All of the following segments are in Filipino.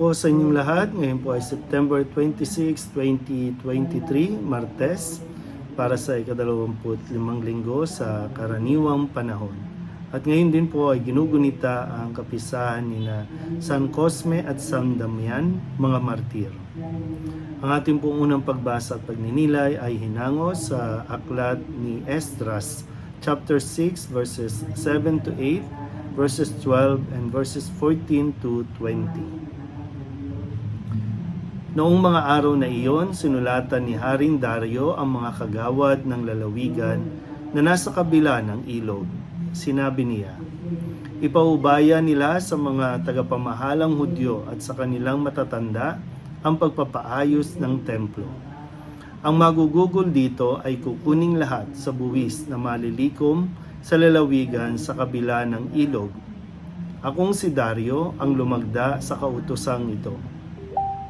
po sa inyong lahat. Ngayon po ay September 26, 2023, Martes, para sa ikadalawamput limang linggo sa karaniwang panahon. At ngayon din po ay ginugunita ang kapisahan ni na San Cosme at San Damian, mga martir. Ang ating pong unang pagbasa at pagninilay ay hinango sa aklat ni Esdras, chapter 6, verses 7 to 8, verses 12 and verses 14 to 20. Noong mga araw na iyon, sinulatan ni Haring Dario ang mga kagawad ng lalawigan na nasa kabila ng ilog. Sinabi niya, Ipaubaya nila sa mga tagapamahalang Hudyo at sa kanilang matatanda ang pagpapaayos ng templo. Ang magugugol dito ay kukuning lahat sa buwis na malilikom sa lalawigan sa kabila ng ilog. Akong si Dario ang lumagda sa kautosang ito.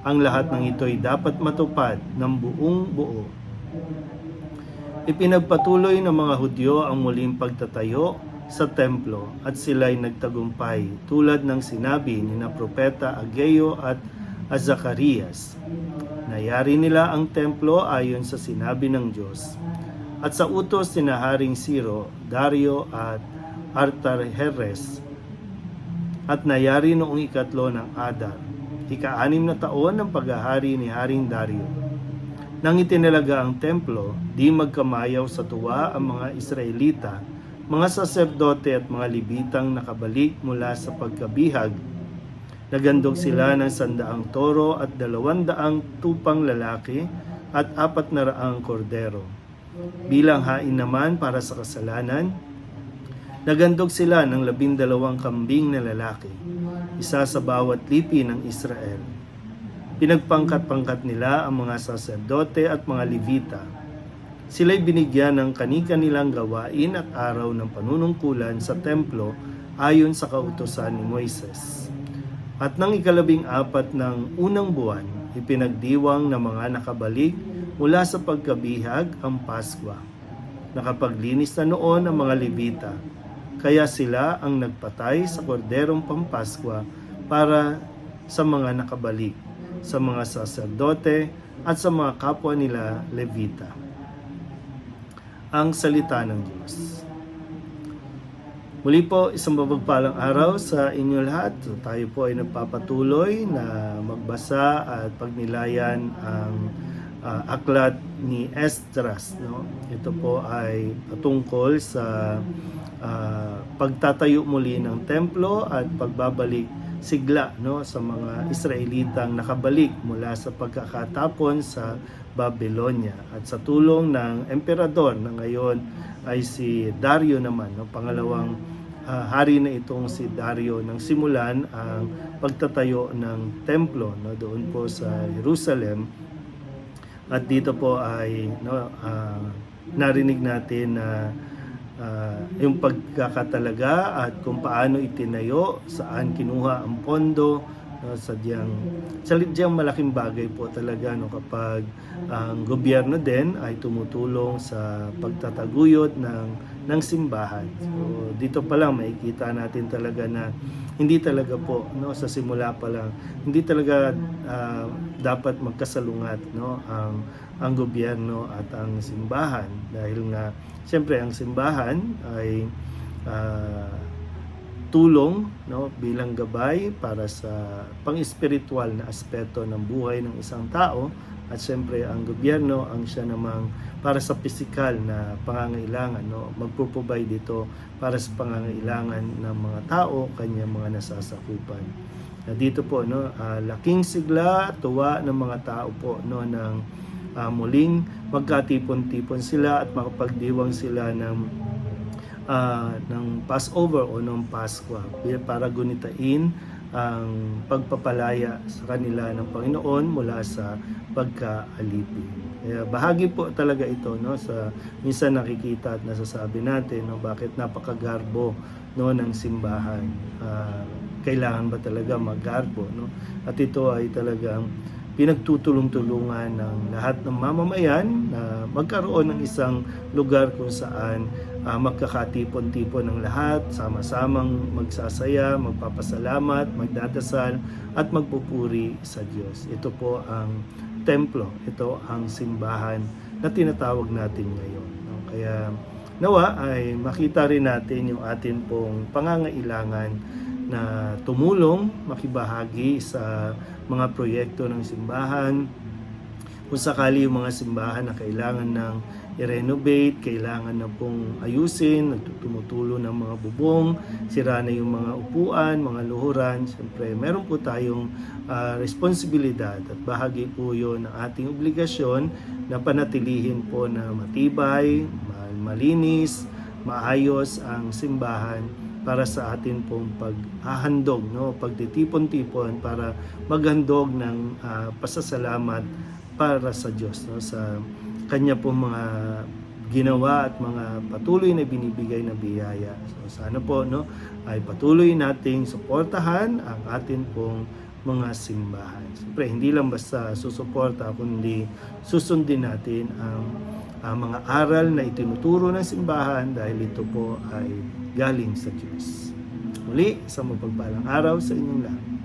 Ang lahat ng ito ay dapat matupad ng buong buo. Ipinagpatuloy ng mga Hudyo ang muling pagtatayo sa templo at sila'y nagtagumpay tulad ng sinabi ni na propeta Ageo at Azacharias. Nayari nila ang templo ayon sa sinabi ng Diyos. At sa utos ni Haring Siro, Dario at Artaherres at nayari noong ikatlo ng Adar, ika-anim na taon ng paghahari ni Haring Dario. Nang itinalaga ang templo, di magkamayaw sa tuwa ang mga Israelita, mga saserdote at mga libitang nakabalik mula sa pagkabihag. Nagandog sila ng sandaang toro at dalawandaang tupang lalaki at apat na raang kordero. Bilang hain naman para sa kasalanan, nagandog sila ng labindalawang kambing na lalaki, isa sa bawat lipi ng Israel. Pinagpangkat-pangkat nila ang mga saserdote at mga levita. Sila'y binigyan ng kani-kanilang gawain at araw ng panunungkulan sa templo ayon sa kautosan ni Moises. At nang ikalabing apat ng unang buwan, ipinagdiwang ng mga nakabalik mula sa pagkabihag ang Paskwa. Nakapaglinis na noon ang mga Levita, kaya sila ang nagpatay sa korderong pampaskwa para sa mga nakabalik, sa mga saserdote at sa mga kapwa nila Levita. Ang salita ng Diyos. Muli po, isang mabagpalang araw sa inyo lahat. So, tayo po ay nagpapatuloy na magbasa at pagnilayan ang ah, aklat ni Esdras. No? Ito po ay patungkol sa ah, pagtatayo muli ng templo at pagbabalik sigla no sa mga Israelitang nakabalik mula sa pagkakatapon sa Babylonia at sa tulong ng emperador na ngayon ay si Dario naman no pangalawang ah, hari na itong si Dario nang simulan ang pagtatayo ng templo no doon po sa Jerusalem at dito po ay no ah, narinig natin na ah, yung pagkakatalaga at kung paano itinayo, saan kinuha ang pondo, no, sadyang, sadyang malaking bagay po talaga no, kapag ang gobyerno din ay tumutulong sa pagtataguyod ng, ng simbahan. So, dito pa lang makikita natin talaga na hindi talaga po no sa simula pa lang hindi talaga ah, dapat magkasalungat no ang ang gobyerno at ang simbahan dahil nga siyempre ang simbahan ay ah, tulong no bilang gabay para sa pang-espiritual na aspeto ng buhay ng isang tao at siyempre ang gobyerno ang siya namang para sa pisikal na pangangailangan no magpo-provide dito para sa pangangailangan ng mga tao kanyang mga nasasakupan. Na dito po no ah, laking sigla tuwa ng mga tao po no ng ah, muling magkatipon-tipon sila at makapagdiwang sila ng ah, ng Passover o ng Pasko para gunitain ang pagpapalaya sa kanila ng Panginoon mula sa pagkaalipin. Kaya bahagi po talaga ito no sa minsan nakikita at nasasabi natin no bakit napakagarbo no ng simbahan. Ah, kailangan ba talaga maggarbo no? At ito ay talagang pinagtutulong-tulungan ng lahat ng mamamayan na magkaroon ng isang lugar kung saan ah, magkakatipon-tipon ng lahat, sama-samang magsasaya, magpapasalamat, magdadasal at magpupuri sa Diyos. Ito po ang templo, ito ang simbahan na tinatawag natin ngayon. Kaya nawa ay makita rin natin yung atin pong pangangailangan na tumulong, makibahagi sa mga proyekto ng simbahan. Kung sakali yung mga simbahan na kailangan ng i-renovate, kailangan na pong ayusin, nagtutumutulo ng mga bubong, sira na yung mga upuan, mga luhuran. Siyempre, meron po tayong ah, responsibilidad at bahagi po yun ng ating obligasyon na panatilihin po na matibay, ma- malinis, maayos ang simbahan para sa atin pong paghahandog, no? pagtitipon-tipon para maghandog ng ah, pasasalamat para sa Diyos, no? sa kanya pong mga ginawa at mga patuloy na binibigay na biyaya. So sana po no ay patuloy nating suportahan ang atin pong mga simbahan. Siyempre, hindi lang basta susuporta, kundi susundin natin ang, ang mga aral na itinuturo ng simbahan dahil ito po ay galing sa Diyos. Muli, sa mapagpalang araw sa inyong lahat.